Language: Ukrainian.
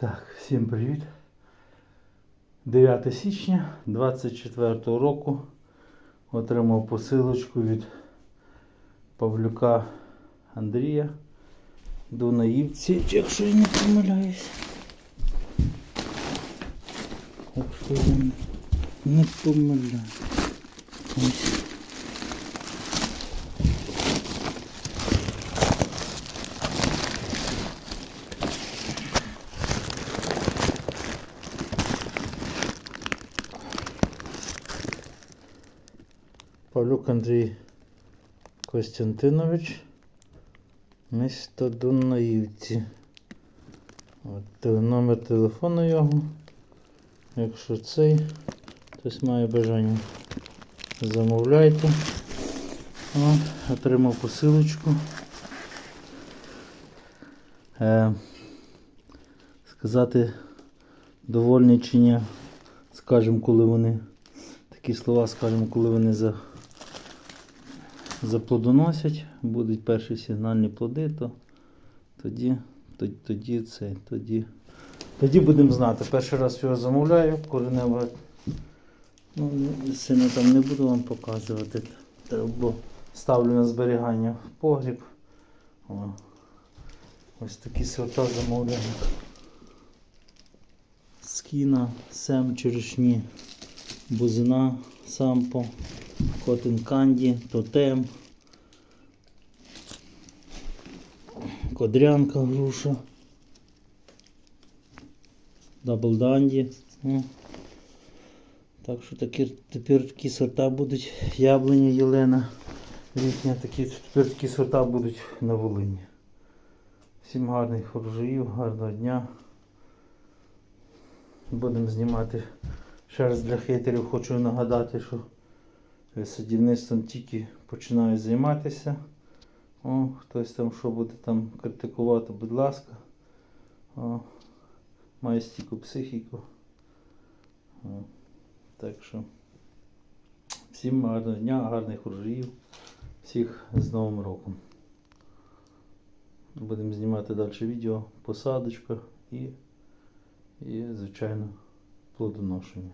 Так, всім привіт. 9 січня 24 року отримав посилочку від Павлюка Андрія до наївці, якщо я не помиляюсь. Якщо я не помиляюсь. Павлюк Андрій Костянтинович. Місто Дунаївці. От, номер телефону його. Якщо цей, хтось має бажання. Замовляйте. О, отримав посилочку. Е, сказати довольний чи ні, скажемо, коли вони такі слова, скажемо, коли вони за, заплодоносять, будуть перші сигнальні плоди, то тоді, тоді, тоді це, тоді, тоді будемо знати. Перший раз його замовляю, коренева. Ну, сильно там не буду вам показувати, бо ставлю на зберігання в погріб. О, ось такі сорта замовляю. Скіна, сем, черешні, бузина, сампо, котен канді, тотем, кодрянка груша, дабл данді. Так що такі, тепер такі сорта будуть яблуня, Єлена, літня, такі, тепер такі сорта будуть на Волині. Всім гарних урожаїв, гарного дня. Будемо знімати. Ще раз для хейтерів хочу нагадати, що садівництвом тільки починаю займатися. О, хтось там що буде там критикувати, будь ласка. О, маю стійку психіку. О, так що всім гарного дня, гарних урожаїв, всіх з Новим роком. Будемо знімати далі відео, посадочка і, і звичайно, плодоношення.